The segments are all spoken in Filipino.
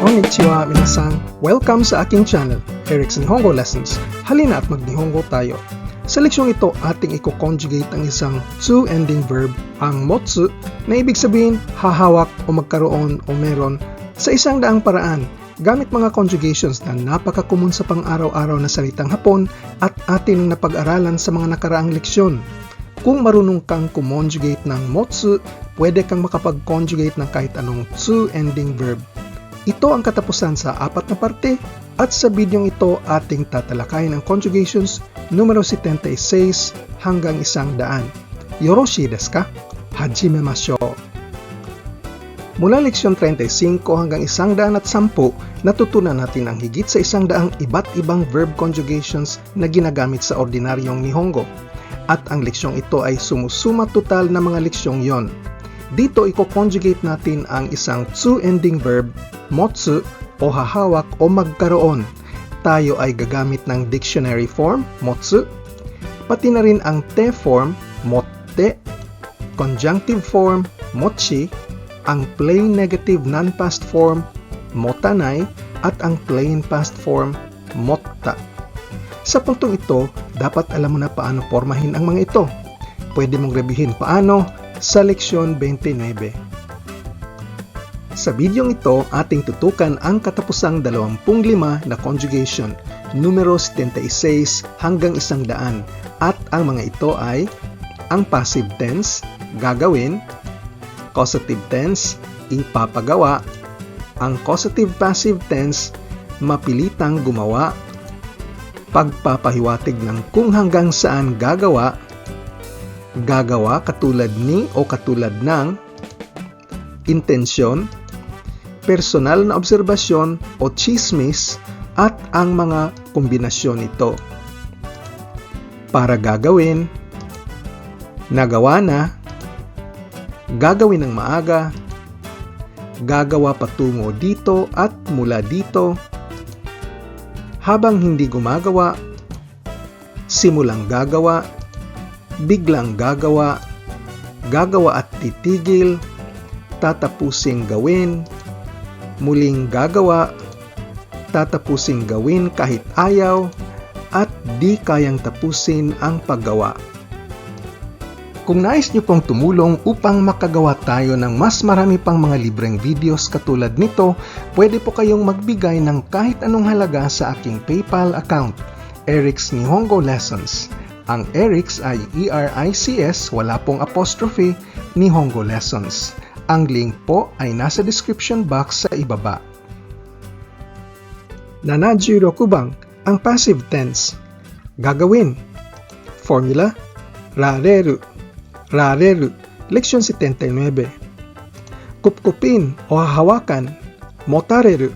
Konnichiwa minasan! Welcome sa aking channel, Eric's Nihongo Lessons. Halina at magnihongo tayo. Sa leksyong ito, ating i-conjugate ang isang to ending verb, ang motsu, na ibig sabihin hahawak o magkaroon o meron sa isang daang paraan gamit mga conjugations na napaka-common sa pang-araw-araw na salitang Hapon at ating napag-aralan sa mga nakaraang leksyon. Kung marunong kang kumonjugate ng motsu, pwede kang makapag-conjugate ng kahit anong to ending verb. Ito ang katapusan sa apat na parte at sa bidyong ito ating tatalakayin ang conjugations numero 76 hanggang 100. Yoroshi desu ka? Hajime masyo. Mula leksyon 35 hanggang 110, natutunan natin ang higit sa isang daang iba't ibang verb conjugations na ginagamit sa ordinaryong Nihongo. At ang leksyong ito ay sumusuma total na mga leksyong yon. Dito i-conjugate natin ang isang to ending verb, motsu, o hahawak o magkaroon. Tayo ay gagamit ng dictionary form, motsu, pati na rin ang te form, motte, conjunctive form, mochi, ang plain negative non-past form, motanay, at ang plain past form, motta. Sa puntong ito, dapat alam mo na paano pormahin ang mga ito. Pwede mong rebihin paano sa leksyon 29. Sa bidyong ito, ating tutukan ang katapusang 25 na conjugation, numero 76 hanggang 100 at ang mga ito ay ang passive tense, gagawin, causative tense, ipapagawa, ang causative passive tense, mapilitang gumawa, pagpapahiwatig ng kung hanggang saan gagawa, gagawa katulad ni o katulad ng, intensyon, personal na obserbasyon o chismis at ang mga kombinasyon nito. Para gagawin, nagawa na, gagawin ng maaga, gagawa patungo dito at mula dito, habang hindi gumagawa, simulang gagawa, biglang gagawa, gagawa at titigil, tatapusing gawin, muling gagawa, tatapusing gawin kahit ayaw, at di kayang tapusin ang paggawa. Kung nais niyo pong tumulong upang makagawa tayo ng mas marami pang mga libreng videos katulad nito, pwede po kayong magbigay ng kahit anong halaga sa aking PayPal account, Eric's Nihongo Lessons. Ang Eric's ay E-R-I-C-S, wala pong apostrophe, Nihongo Lessons. Ang link po ay nasa description box sa ibaba. Nanajiroku bang ang passive tense. Gagawin. Formula, rareru, rareru, leksyon 79. Kupkupin o hahawakan, motareru,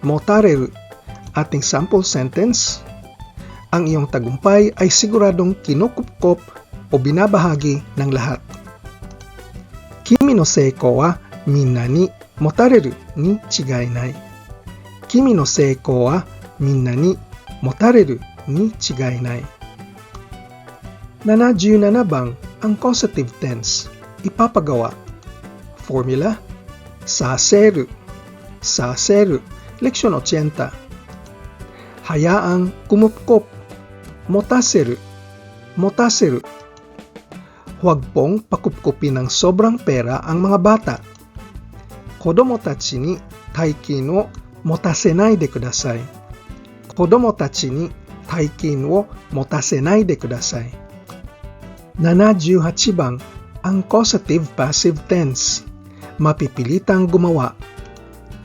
motareru. Ating sample sentence, ang iyong tagumpay ay siguradong kinukupkop o binabahagi ng lahat. Kimi no seiko wa minna ni motareru ni chigai nai. Kimi no seiko wa minna ni motareru ni chigai nai. 77 bang ang causative tense? Ipapagawa. Formula? Saseru. Saseru. Leksyon 80. Hayaang kumupkop. Motaseru. Motaseru. Huwag pong pakupkupin ng sobrang pera ang mga bata. Kodomo tachi ni taikin wo motasenai de kudasai. 子供たちに大金を持たせないでください。78番, ang causative passive tense. Mapipilitang gumawa.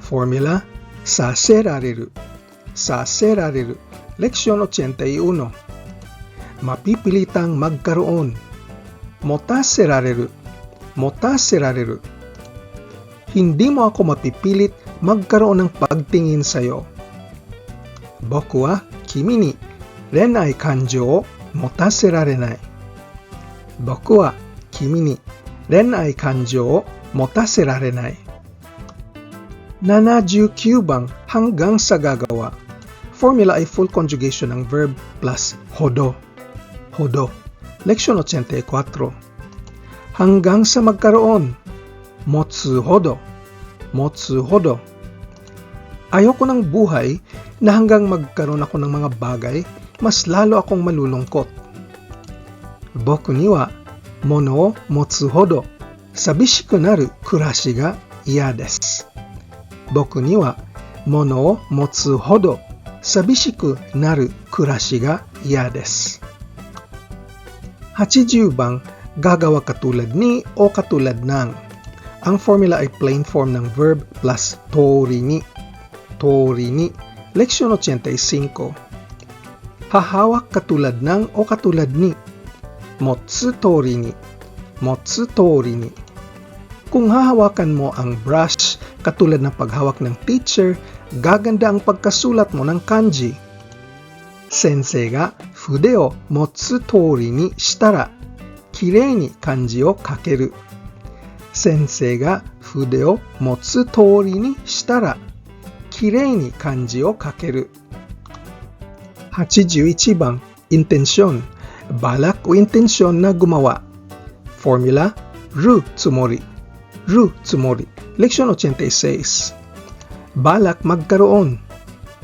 Formula, saserareru. Saserareru. Leksyon 81. mapipilitang magkaroon. Motaserareru. Motaserareru. Hindi mo ako mapipilit magkaroon ng pagtingin sa iyo. Boku wa kimi ni renai kanjo o motaserarenai. Boku wa kimi ni renai kanjo o motaserarenai. 79 bang hanggang sa gagawa. Formula ay full conjugation ng verb plus hodo. Hodo. Leksyon 84. Hanggang sa magkaroon. Motsu hodo. Motsu hodo. Ayoko ng buhay na hanggang magkaroon ako ng mga bagay, mas lalo akong malulungkot. Boku ni wa mono o motsu hodo sabishiku naru kurashi ga iya desu. Boku ni wa mono o motsu hodo sabishiku naru kurashi ga iya desu. 80 bang gagawa katulad ni o katulad ng. Ang formula ay plain form ng verb plus tori ni. Tori ni. Leksyon 85. Hahawak katulad ng o katulad ni. Motsu tori ni. Motsu tori ni. Kung hahawakan mo ang brush katulad ng paghawak ng teacher, gaganda ang pagkasulat mo ng kanji. Sensei ga 筆を持つ通りにしたら、きれいに漢字を書ける。先生が筆を持つ通りにしたら、きれいに漢字を書ける。81番、インテンション。バラックインテンションなグマは、フォーミュラ、るつもり。ーつもり。レクション86。バラックマッガロオン。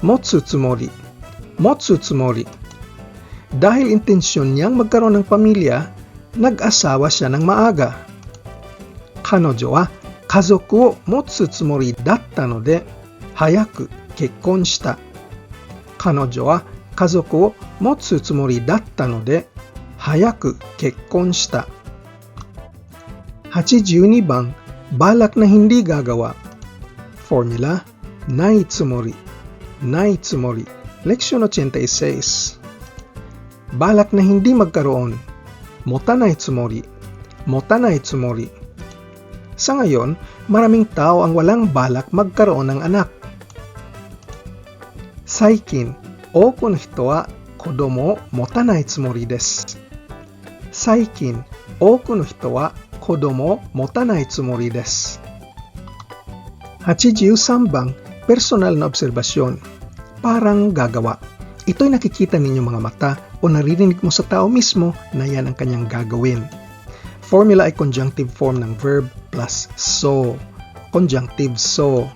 持つつもり。持つつもり。Dahil intensyon niyang magkaroon ng pamilya, nag-asawa siya ng maaga. Kanojo wa kazoku o motsu tsumori datta no de, hayaku kekkon shita. Kanojo wa kazoku o motsu tsumori datta no de, hayaku kekkon shita. 82番 balak na hindi gagawa. Formula, naitsumori, naitsumori. Leksyon 86 balak na hindi magkaroon. Mota na itsumori. Mota na itsumori. Sa ngayon, maraming tao ang walang balak magkaroon ng anak. Saikin, oku no hito wa kodomo motanai tsumori desu. Saikin, oku no hito wa kodomo motanai tsumori desu. 83 bang personal na obserbasyon. Parang gagawa ito'y nakikita ninyo mga mata o naririnig mo sa tao mismo na yan ang kanyang gagawin formula ay conjunctive form ng verb plus so conjunctive so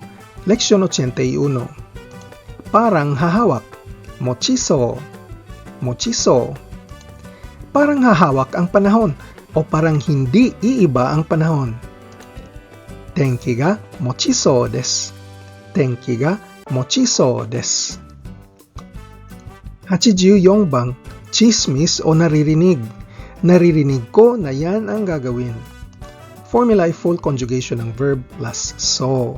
leksyon 81 parang hahawak. Mochiso. Mochiso. Parang hahawak ang panahon o parang hindi iiba ang panahon. Tenki ga mochiso desu. Tenki ga mochiso desu. 84 bang chismis o naririnig. Naririnig ko na yan ang gagawin. Formula ay full conjugation ng verb plus so.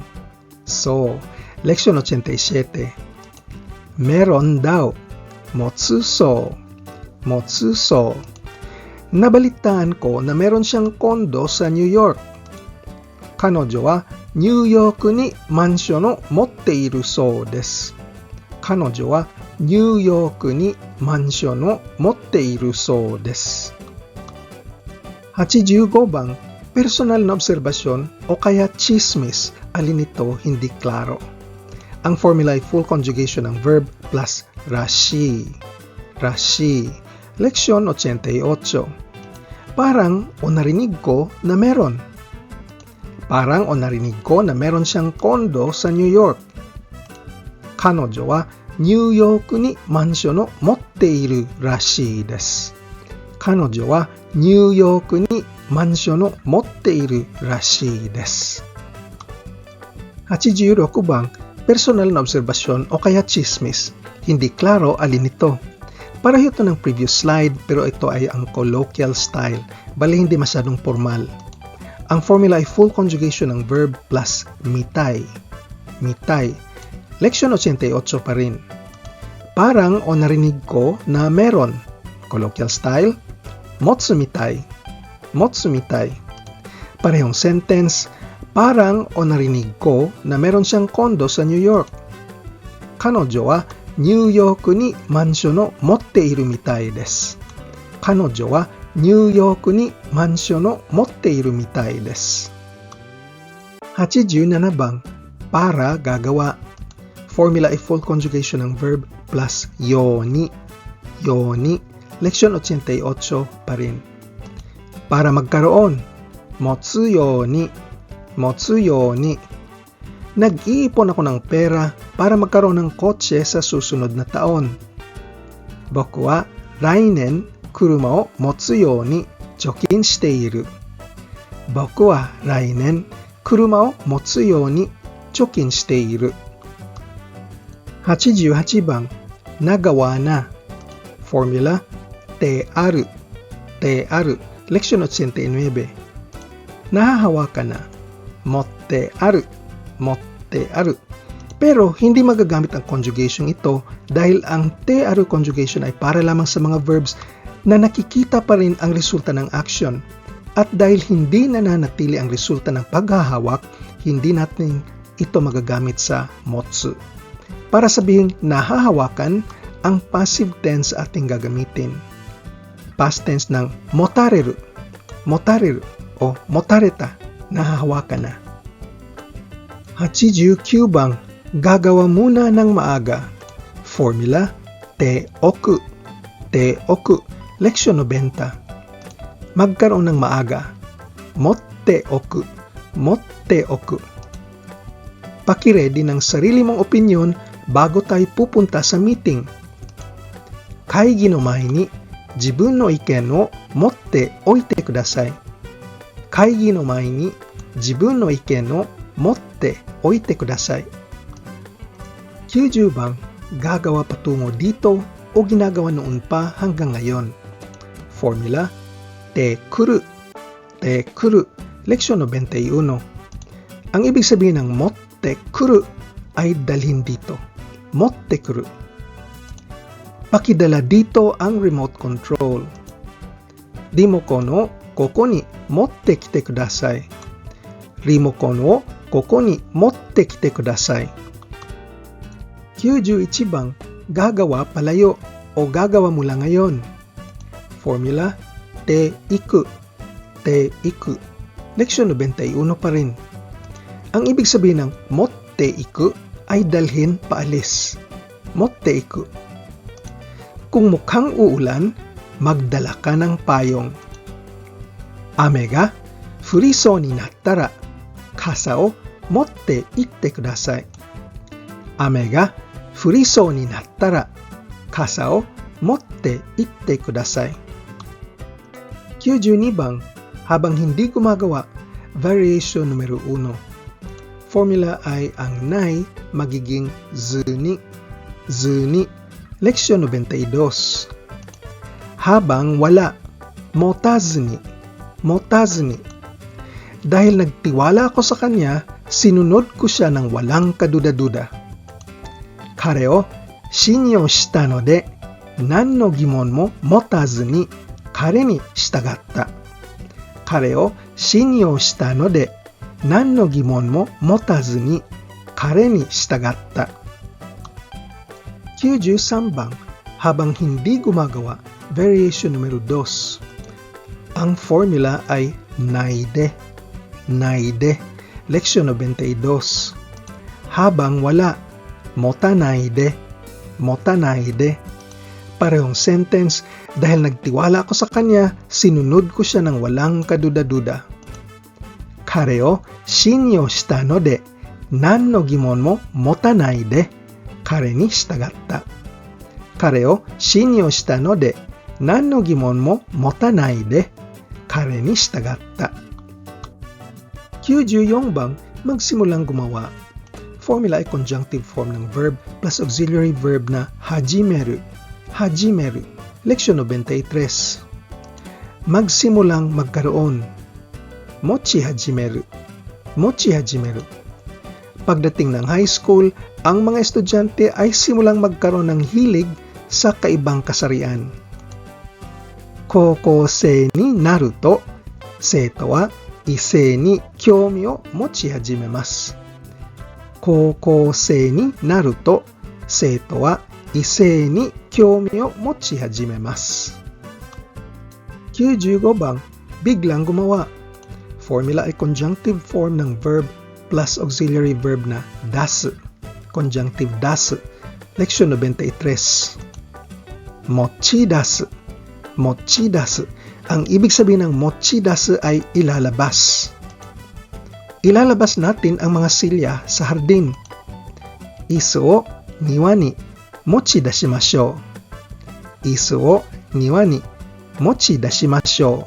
So, leksyon 87 meron daw. Motsuso. Motsuso. Nabalitaan ko na meron siyang kondo sa New York. Kanojo wa New York ni mansyon no motte iru sou desu. Kanojo wa New York ni mansyon no motte iru sou desu. 85 bang personal na obserbasyon o kaya chismis alin ito hindi klaro. Ang formula ay full conjugation ng verb plus rashi. Rashi. Leksyon 88. Parang o narinig ko na meron. Parang o narinig ko na meron siyang kondo sa New York. Kanojo wa New York ni mansyon no motte iru rashi desu. Kanojo wa New York ni mansyon no motte iru rashi desu. 86番 personal na obserbasyon o kaya chismis. Hindi klaro alin ito. Pareho ito ng previous slide pero ito ay ang colloquial style, bali hindi masyadong formal. Ang formula ay full conjugation ng verb plus mitay. Mitay. Leksyon 88 pa rin. Parang o narinig ko na meron. Colloquial style, motsumitay. Motsumitay. Parehong sentence, Parang o narinig ko na meron siyang kondo sa New York. Kanojo wa New York ni mansyon no motte iru mitai desu. Kanojo wa New York ni mansyon no motte iru mitai desu. 87 bang para gagawa formula ay full conjugation ng verb plus yoni. Yoni. Leksyon 88 pa rin. Para magkaroon, motsu yoni. Motsu yoni. Nag-iipon ako ng pera para magkaroon ng kotse sa susunod na taon. Boku wa rainen kuruma o motsu yoni chokin shite iru. Boku wa rainen kuruma o motsu yoni chokin shite iru. 88番 nagawa na Formula te aru te aru Leksyon 89 Nahahawakan na motte aru motte aru pero hindi magagamit ang conjugation ito dahil ang te aru conjugation ay para lamang sa mga verbs na nakikita pa rin ang resulta ng action. At dahil hindi nananatili ang resulta ng paghahawak, hindi natin ito magagamit sa motsu. Para sabihin nahahawakan, ang passive tense ating gagamitin. Past tense ng motareru, motareru o motareta, nahahawakan na. 89番 gagawa muna ng maaga. Formula, te oku, te oku, leksyon 90. Magkaroon ng maaga. Motte oku, motte oku. Pakiredy ng sarili mong opinyon bago tayo pupunta sa meeting. Kaigi no mai ni jibun no iken o motte oite kudasai. Kaigi no mai ni jibun no iken o motte oite kudasai. 90 bang gagawa patungo dito o ginagawa noon pa hanggang ngayon. Formula, te kuru, te kuru, leksyon 91. Ang ibig sabihin ng motte kuru ay dalhin dito. Motte kuru. Pakidala dito ang remote control. Remote no koko ni motte kite kudasai. Remote no koko ni motte kite kudasai. 91 bang gagawa palayo o gagawa mula ngayon. Formula, te iku, te iku. Leksyon 91 pa rin. Ang ibig sabihin ng motte iku ay dalhin paalis. Motte iku. Kung mukhang uulan, magdala ka ng payong. Ame ga furiso ni nattara kasa o motte itte kudasai. Ame ga furiso ni nattara kasa o motte itte kudasai. 92 bang habang hindi gumagawa, variation numero 1. Formula ay ang nai magiging zuni. Zuni. Leksyon 92. Habang wala, motazni. Motazni. Dahil nagtiwala ako sa kanya, sinunod ko siya ng walang kaduda-duda. Kare o shinyo shita no de, nan no gimon mo motazu ni kare ni shitagatta. Kare o shinyo shita no de, nan no gimon mo motazu ni kare ni shitagatta. 93 bang habang hindi gumagawa, variation numero 2. Ang formula ay naide. Naide. Leksyon 92. Habang wala, motanaide. Motanaide. Parehong sentence dahil nagtiwala ako sa kanya, sinunod ko siya ng walang kaduda-duda. Kare o shinyo shita no de, nan no gimon mo motanaide. Kare ni shitagatta. Kare o shinyo shita no de, nan no gimon mo motanaide. Kare ni shitagatta. 94 bang magsimulang gumawa. Formula ay conjunctive form ng verb plus auxiliary verb na hajimeru. Hajimeru. Leksyon 93. Magsimulang magkaroon mochi hajimeru. Mochi hajimeru. Pagdating ng high school, ang mga estudyante ay simulang magkaroon ng hilig sa kaibang kasarian. Kokosei ni naru to, seto wa ise ni kyomi o mochi hajimemasu. Kokosei ni naru to, seto wa ise ni kyomi o mochi hajimemasu. 95番、biglang gumawa Formula ay conjunctive form ng verb plus auxiliary verb na das. Conjunctive das. Leksyon 93. Mochidas. Mochidas. Ang ibig sabihin ng mochidas ay ilalabas. ilalabas natin ang mga silya sa hardin. Isu o niwa ni mochi dashimashou. Isu o niwa ni mochi dashimashou.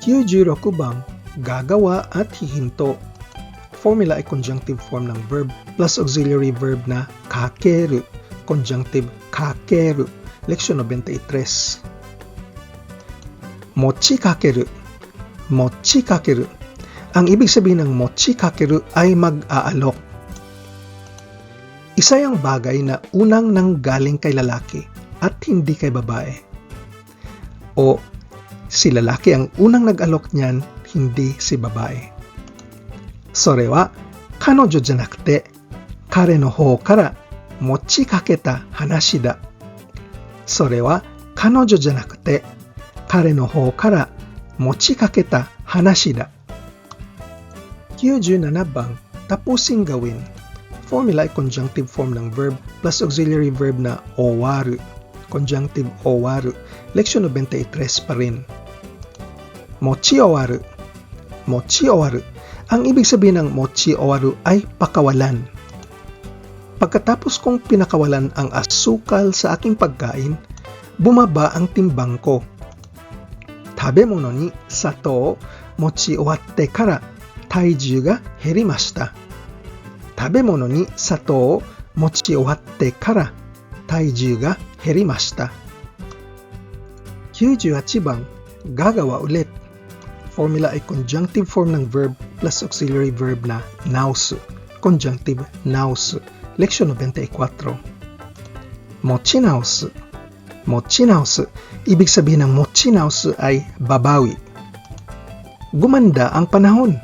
96 bang gagawa at hihinto. Formula ay conjunctive form ng verb plus auxiliary verb na kakeru, conjunctive kakeru. Leksyon 93. Mochi kakeru. Mochi kakeru. Ang ibig sabihin ng mochi kakeru ay mag-aalok. Isa yung bagay na unang nanggaling kay lalaki at hindi kay babae. O si lalaki ang unang nag-alok niyan, hindi si babae. Sorewa, kanojo janakte, kare no hou kara, mochi kaketa hanashi da. Sorewa, kanojo janakte, kare no hou kara, mochi kaketa hanashi da. 97 bang tapusin gawin. Formula ay conjunctive form ng verb plus auxiliary verb na owaru. Conjunctive owaru. Leksyon 93 pa rin. Mochi owaru. Mochi owaru. Ang ibig sabihin ng mochi owaru ay pakawalan. Pagkatapos kong pinakawalan ang asukal sa aking pagkain, bumaba ang timbang ko. Tabemono ni sato mochi owatte kara taiju ga herimashita. Tabemono ni sato mochi owatte kara taiju ga herimashita. 98番 gagawa ulit. Formula ay conjunctive form ng verb plus auxiliary verb na nausu. Conjunctive nausu. Leksyon 94. Mochi nausu. Mochi nausu. Ibig sabihin ng mochi nausu ay babawi. Gumanda ang panahon.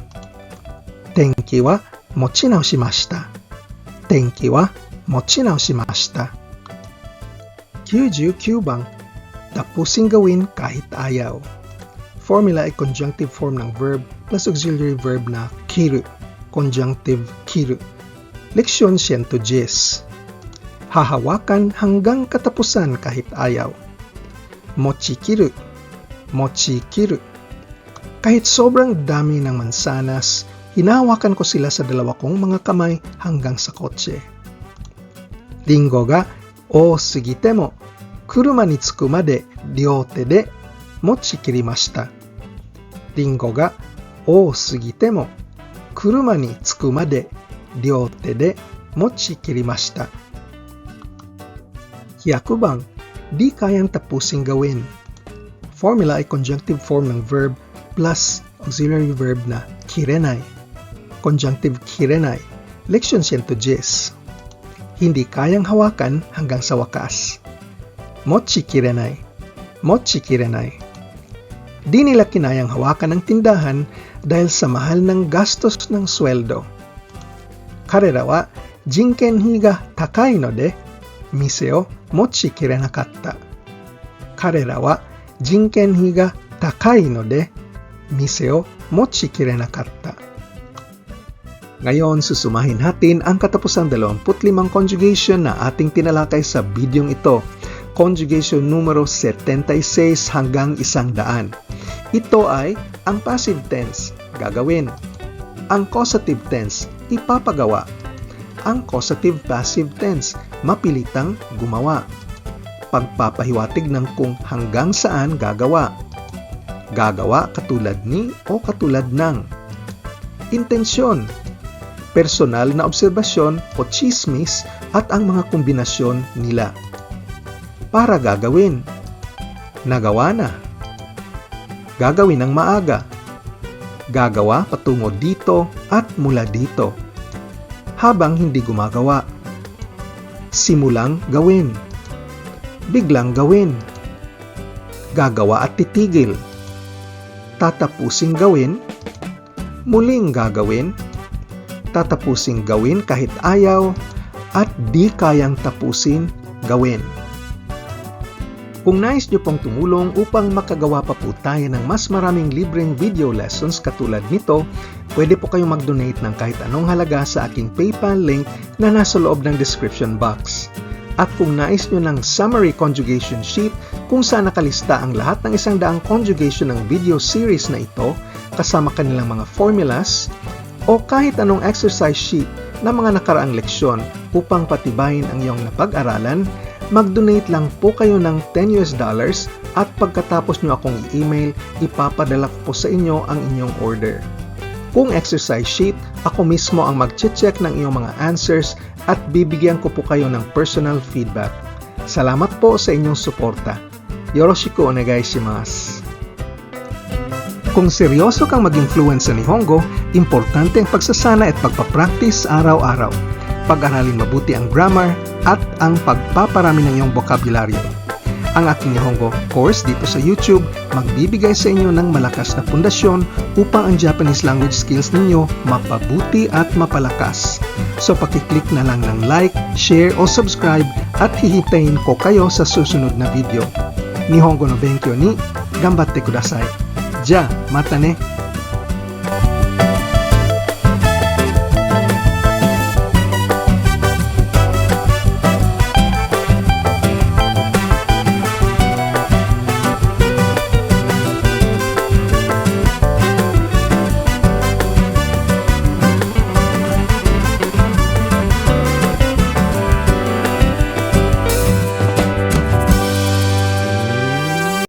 Tenki wa mochi naushimashita. Tenki wa mochi naushimashita. 99 bang tapusin gawin kahit ayaw formula ay conjunctive form ng verb plus auxiliary verb na kiru, conjunctive kiru. Leksyon 110. Hahawakan hanggang katapusan kahit ayaw. Mochikiru. Mochikiru. Kahit sobrang dami ng mansanas, hinawakan ko sila sa dalawa kong mga kamay hanggang sa kotse. Ringo ga o sugite mo kuruma ni tsuku made ryote de 持ちきりました。リンゴが多すぎても車に着くまで両手で持ちきりました。100 bang di kayang tapusin gawin. Formula ay conjunctive form ng verb plus auxiliary verb na kirenai. Conjunctive kirenai. Leksyon 110. Hindi kayang hawakan hanggang sa wakas. Mochi kirenai. Mochi kirenai. Di nila kinayang hawakan ng tindahan dahil sa mahal ng gastos ng sweldo. Karera wa jinkenhi ga takai no de mise o mochi kirenakatta. Karera wa jinkenhi ga takai no de mise o mochi kirenakatta. Ngayon, susumahin natin ang katapusang 25 conjugation na ating tinalakay sa bidyong ito conjugation numero 76 hanggang 100. Ito ay ang passive tense, gagawin. Ang causative tense, ipapagawa. Ang causative passive tense, mapilitang gumawa. Pagpapahiwatig ng kung hanggang saan gagawa. Gagawa katulad ni o katulad ng. Intensyon, personal na obserbasyon o chismis at ang mga kombinasyon nila para gagawin. Nagawa na. Gagawin ng maaga. Gagawa patungo dito at mula dito. Habang hindi gumagawa. Simulang gawin. Biglang gawin. Gagawa at titigil. Tatapusing gawin. Muling gagawin. Tatapusing gawin kahit ayaw at di kayang tapusin gawin. Kung nais nyo pong tumulong upang makagawa pa po tayo ng mas maraming libreng video lessons katulad nito, pwede po kayong mag-donate ng kahit anong halaga sa aking PayPal link na nasa loob ng description box. At kung nais nyo ng summary conjugation sheet kung saan nakalista ang lahat ng isang daang conjugation ng video series na ito kasama kanilang mga formulas o kahit anong exercise sheet na mga nakaraang leksyon upang patibayin ang iyong napag-aralan, mag-donate lang po kayo ng 10 US dollars at pagkatapos nyo akong i-email, ipapadala ko po sa inyo ang inyong order. Kung exercise sheet, ako mismo ang mag-check ng iyong mga answers at bibigyan ko po kayo ng personal feedback. Salamat po sa inyong suporta. Yoroshiku onegaishimasu. Kung seryoso kang maging fluent sa Nihongo, importante ang pagsasana at pagpapractice araw-araw. Pag-aralin mabuti ang grammar at ang pagpaparami ng iyong bokabularyo. Ang aking Nihongo course dito sa YouTube magbibigay sa inyo ng malakas na pundasyon upang ang Japanese language skills ninyo mapabuti at mapalakas. So pakiclick na lang ng like, share o subscribe at hihintayin ko kayo sa susunod na video. Nihongo no benkyo ni gambatte kudasai. Ja, mata ne!